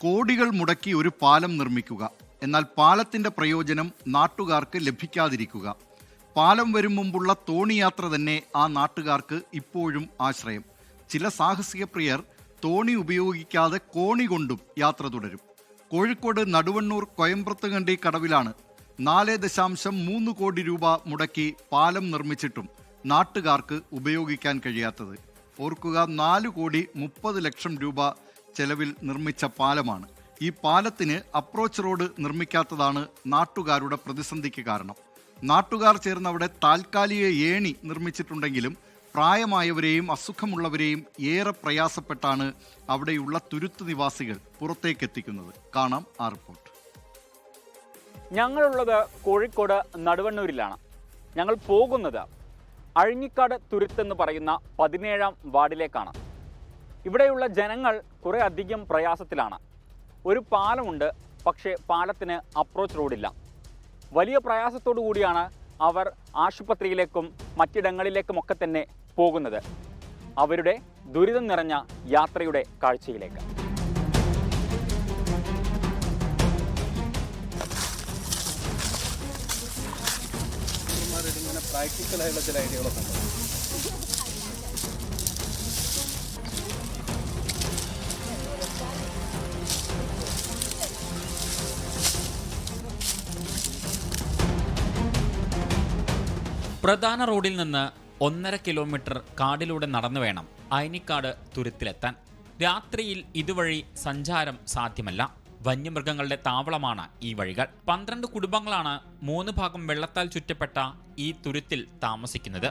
കോടികൾ മുടക്കി ഒരു പാലം നിർമ്മിക്കുക. എന്നാൽ പാലത്തിന്റെ പ്രയോജനം നാട്ടുകാർക്ക് ലഭിക്കാതിരിക്കുക. പാലം വരും മുമ്പുള്ള തോണിയാത്ര തന്നെ ആ നാട്ടുകാർക്ക് ഇപ്പോഴും ആശ്രയം. ചില സാഹസിക പ്രിയർ തോണി ഉപയോഗിക്കാതെ കോണി കൊണ്ടും യാത്ര തുടരും. കോഴിക്കോട് നടുവണ്ണൂർ കൊയമ്പ്രത്തുകണ്ടി കടവിലാണ് നാല് ദശാംശം മൂന്ന് കോടി രൂപ മുടക്കി പാലം നിർമ്മിച്ചിട്ടും നാട്ടുകാർക്ക് ഉപയോഗിക്കാൻ കഴിയാത്തത്. ഓർക്കുക നാല് കോടി മുപ്പത് ലക്ഷം രൂപ ചെലവിൽ നിർമ്മിച്ച പാലമാണ്. ഈ പാലത്തിന് അപ്രോച്ച് റോഡ് നിർമ്മിക്കാത്തതാണ് നാട്ടുകാരുടെ പ്രതിസന്ധിക്ക് കാരണം. നാട്ടുകാർ ചേർന്ന് അവിടെ താൽക്കാലിക ഏണി നിർമ്മിച്ചിട്ടുണ്ടെങ്കിലും പ്രായമായവരെയും അസുഖമുള്ളവരെയും ഏറെ പ്രയാസപ്പെട്ടാണ് അവിടെയുള്ള തുരുത്ത് നിവാസികൾ പുറത്തേക്ക് എത്തിക്കുന്നത് കാണാം ആ റിപ്പോർട്ട്. ഞങ്ങളുള്ളത് കോഴിക്കോട് നടുവണ്ണൂരിലാണ്. ഞങ്ങൾ പോകുന്നത് അഴിഞ്ഞിക്കാട് തുരുത്തെന്ന് പറയുന്ന പതിനേഴാം വാർഡിലേക്കാണ്. ഇവിടെയുള്ള ജനങ്ങൾ കുറേ അധികം പ്രയാസത്തിലാണ്. ഒരു പാലമുണ്ട് പക്ഷേ പാലത്തിന് അപ്രോച്ച് റോഡില്ല വലിയ പ്രയാസത്തോടു കൂടിയാണ് അവർ ആശുപത്രിയിലേക്കും മറ്റിടങ്ങളിലേക്കുമൊക്കെ തന്നെ പോകുന്നത്. അവരുടെ ദുരിതം നിറഞ്ഞ യാത്രയുടെ കാഴ്ചയിലേക്ക്. ആയിട്ടുള്ള ചില ഐഡിയകളൊക്കെ ഉണ്ട്. പ്രധാന റോഡിൽ നിന്ന് ഒന്നര കിലോമീറ്റർ കാടിലൂടെ നടന്നു വേണം അയനിക്കാട് തുരുത്തിലെത്താൻ. രാത്രിയിൽ ഇതുവഴി സഞ്ചാരം സാധ്യമല്ല. വന്യമൃഗങ്ങളുടെ താവളമാണ് ഈ വഴികൾ. പന്ത്രണ്ട് കുടുംബങ്ങളാണ് മൂന്ന് ഭാഗം വെള്ളത്താൽ ചുറ്റപ്പെട്ട ഈ തുരുത്തിൽ താമസിക്കുന്നത്.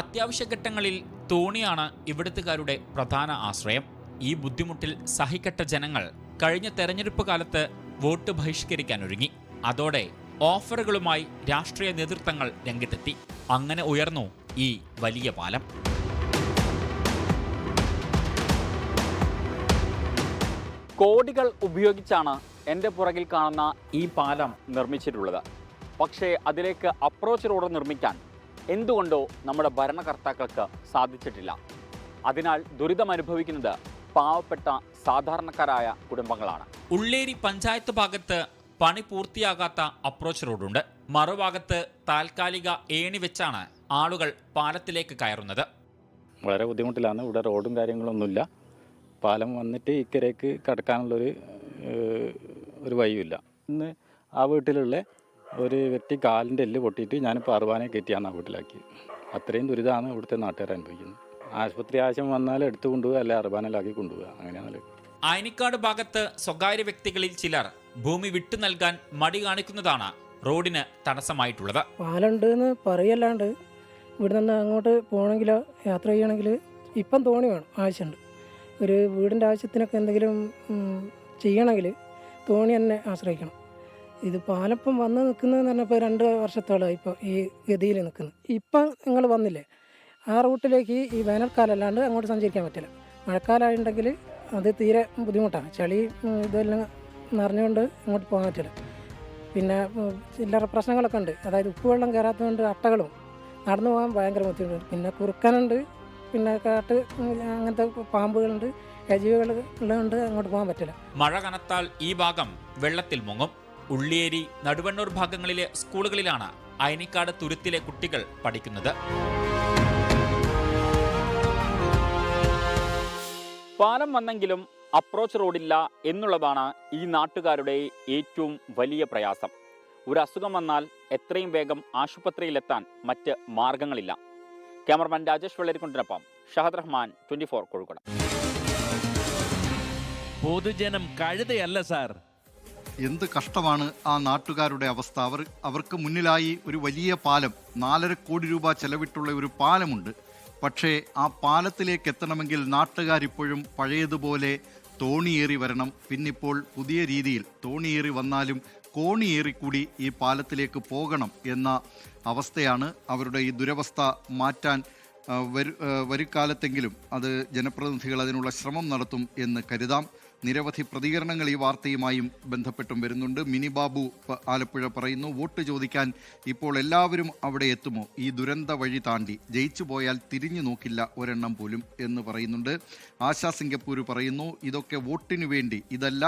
അത്യാവശ്യ ഘട്ടങ്ങളിൽ തോണിയാണ് ഇവിടുത്തുകാരുടെ പ്രധാന ആശ്രയം. ഈ ബുദ്ധിമുട്ടിൽ സഹിക്കട്ട ജനങ്ങൾ കഴിഞ്ഞ തെരഞ്ഞെടുപ്പ് കാലത്ത് വോട്ട് ബഹിഷ്കരിക്കാൻ ഒരുങ്ങി. അതോടെ ഓഫറുകളുമായി രാഷ്ട്രീയ നേതൃത്വങ്ങൾ രംഗത്തെത്തി. അങ്ങനെ ഉയർന്നു ഈ വലിയ പാലം. കോടികൾ ഉപയോഗിച്ചാണ് എന്റെ പുറകിൽ കാണുന്ന ഈ പാലം നിർമ്മിച്ചിട്ടുള്ളത്. പക്ഷേ അതിലേക്ക് അപ്രോച്ച് റോഡ് നിർമ്മിക്കാൻ എന്തുകൊണ്ടോ നമ്മുടെ ഭരണകർത്താക്കൾക്ക് സാധിച്ചിട്ടില്ല. അതിനാൽ ദുരിതം അനുഭവിക്കുന്നത് പാവപ്പെട്ട സാധാരണക്കാരായ കുടുംബങ്ങളാണ്. ഉള്ളേരി പഞ്ചായത്ത് ഭാഗത്ത് പണി പൂർത്തിയാകാത്ത അപ്രോച്ച് റോഡുണ്ട്. മറുഭാഗത്ത് താൽക്കാലിക ഏണി വെച്ചാണ് ആളുകൾ പാലത്തിലേക്ക് കയറുന്നത്. വളരെ ബുദ്ധിമുട്ടിലാണ്. ഇവിടെ റോഡും കാര്യങ്ങളൊന്നുമില്ല. പാലം വന്നിട്ട് ഇക്കരേക്ക് കടക്കാനുള്ളൊരു ഒരു വഴിയുമില്ല. ഇന്ന് ആ വീട്ടിലുള്ള ഒരു വ്യക്തി കാലിന്റെ എല്ല് പൊട്ടിയിട്ട് ഞാനിപ്പോൾ അറുവാനെ കയറ്റിയാണ് ആ വീട്ടിലാക്കി അത്രയും ദുരിതമാണ് ഇവിടുത്തെ നാട്ടുകാർ അനുഭവിക്കുന്നത്. ആശുപത്രി ആവശ്യം വന്നാൽ എടുത്തു കൊണ്ടുപോകുക അല്ലെ അറുവാനിലാക്കി കൊണ്ടുപോകുക അങ്ങനെയാണ് ആയനിക്കാട് ഭാഗത്ത് സ്വകാര്യ വ്യക്തികളിൽ ചിലർ ഭൂമി വിട്ടു നൽകാൻ മടി കാണിക്കുന്നതാണ് റോഡിന് തടസ്സമായിട്ടുള്ളത്. പാലുണ്ട് എന്ന് പറയല്ലാണ്ട് ഇവിടെ നിന്ന് അങ്ങോട്ട് പോകണമെങ്കിലോ യാത്ര ചെയ്യണമെങ്കിൽ ഇപ്പം തോണി വേണം ആവശ്യമുണ്ട്. ഒരു വീടിന്റെ ആവശ്യത്തിനൊക്കെ എന്തെങ്കിലും ചെയ്യണമെങ്കിൽ തോണി തന്നെ ആശ്രയിക്കണം. ഇത് പാലപ്പം വന്ന് നിൽക്കുന്നതെന്ന് പറഞ്ഞപ്പോൾ രണ്ട് വർഷത്തോളമായി ഇപ്പോൾ ഈ ഗതിയിൽ നിൽക്കുന്നത് ഇപ്പം നിങ്ങൾ വന്നില്ലേ? ആ റൂട്ടിലേക്ക് ഈ വേനൽക്കാലം അല്ലാണ്ട് അങ്ങോട്ട് സഞ്ചരിക്കാൻ പറ്റില്ല. മഴക്കാലമായിട്ടുണ്ടെങ്കിൽ അത് തീരെ ബുദ്ധിമുട്ടാണ്. ചളി ഇതെല്ലാം നിറഞ്ഞുകൊണ്ട് അങ്ങോട്ട് പോകാൻ പറ്റില്ല. പിന്നെ ചില്ലറ പ്രശ്നങ്ങളൊക്കെ ഉണ്ട്. അതായത് ഉപ്പുവെള്ളം കയറാത്തതുകൊണ്ട് അട്ടകളും നടന്നു പോകാൻ ഭയങ്കര ബുദ്ധിമുട്ടുണ്ട്. പിന്നെ കുറുക്കനുണ്ട്. പിന്നെ കാട്ട് അങ്ങനത്തെ പാമ്പുകളുണ്ട്. അജീവികൾ ഉള്ളതുകൊണ്ട് അങ്ങോട്ട് പോകാൻ പറ്റില്ല. മഴ കനത്താൽ ഈ ഭാഗം വെള്ളത്തിൽ മുങ്ങും. ഉള്ളിയേരി നടുവണ്ണൂർ ഭാഗങ്ങളിലെ സ്കൂളുകളിലാണ് അയനിക്കാട് തുരുത്തിലെ കുട്ടികൾ പഠിക്കുന്നത്. പാലം വന്നെങ്കിലും അപ്രോച്ച് റോഡില്ല എന്നുള്ളതാണ് ഈ നാട്ടുകാരുടെ ഏറ്റവും വലിയ പ്രയാസം. ഒരു അസുഖം വന്നാൽ എത്രയും വേഗം ആശുപത്രിയിലെത്താൻ മറ്റ് മാർഗങ്ങളില്ല. ക്യാമറമാൻ രാജേഷ് വെള്ളരിക്കുണ്ടിനൊപ്പം ഷഹദ് റഹ്മാൻ ട്വന്റി ഫോർ കോഴിക്കോട്. പൊതുജനം കഴുതയല്ല സാർ. എന്ത് കഷ്ടമാണ് ആ നാട്ടുകാരുടെ അവസ്ഥ. അവർ അവർക്ക് മുന്നിലായി ഒരു വലിയ പാലം നാലര കോടി രൂപ ചെലവിട്ടുള്ള ഒരു പാലമുണ്ട്. പക്ഷേ ആ പാലത്തിലേക്ക് എത്തണമെങ്കിൽ നാട്ടുകാരിപ്പോഴും പഴയതുപോലെ തോണിയേറി വരണം. പിന്നിപ്പോൾ പുതിയ രീതിയിൽ തോണിയേറി വന്നാലും കോണിയേറിക്കൂടി ഈ പാലത്തിലേക്ക് പോകണം എന്ന അവസ്ഥയാണ് അവരുടെ ഈ ദുരവസ്ഥ മാറ്റാൻ വരു വരുക്കാലത്തെങ്കിലും അത് ജനപ്രതിനിധികൾ അതിനുള്ള ശ്രമം നടത്തും എന്ന് കരുതാം. നിരവധി പ്രതികരണങ്ങൾ ഈ വാർത്തയുമായും ബന്ധപ്പെട്ടും വരുന്നുണ്ട്. മിനി ബാബു ആലപ്പുഴ പറയുന്നു വോട്ട് ചോദിക്കാൻ ഇപ്പോൾ എല്ലാവരും അവിടെ എത്തുമോ? ഈ ദുരന്ത വഴി താണ്ടി ജയിച്ചു പോയാൽ തിരിഞ്ഞു നോക്കില്ല ഒരെണ്ണം പോലും എന്ന് പറയുന്നുണ്ട്. ആശാ സിംഗപ്പൂർ പറയുന്നു ഇതൊക്കെ വോട്ടിനു വേണ്ടി ഇതല്ല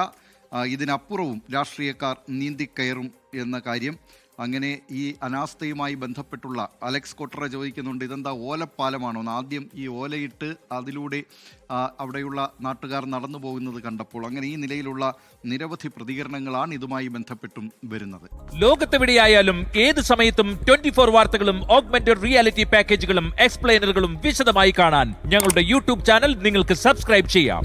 ഇതിനപ്പുറവും രാഷ്ട്രീയക്കാർ നീന്തിക്കയറും എന്ന കാര്യം. അങ്ങനെ ഈ അനാസ്ഥയുമായി ബന്ധപ്പെട്ടുള്ള അലക്സ് കൊട്ടറ ചോദിക്കുന്നുണ്ട് ഇതെന്താ ഓലപ്പാലമാണോ? ആദ്യം ഈ ഓലയിട്ട് അതിലൂടെ അവിടെയുള്ള നാട്ടുകാർ നടന്നു പോകുന്നത് കണ്ടപ്പോൾ അങ്ങനെ ഈ നിലയിലുള്ള നിരവധി പ്രതികരണങ്ങളാണ് ഇതുമായി ബന്ധപ്പെട്ടും വരുന്നത്. ലോകത്തെവിടെയായാലും ഏത് സമയത്തും ട്വന്റി ഫോർ വാർത്തകളും ഓഗ്മെന്റഡ് റിയാലിറ്റി പാക്കേജുകളും എക്സ്പ്ലെയിനറുകളും വിശദമായി കാണാൻ ഞങ്ങളുടെ യൂട്യൂബ് ചാനൽ നിങ്ങൾക്ക് സബ്സ്ക്രൈബ് ചെയ്യാം.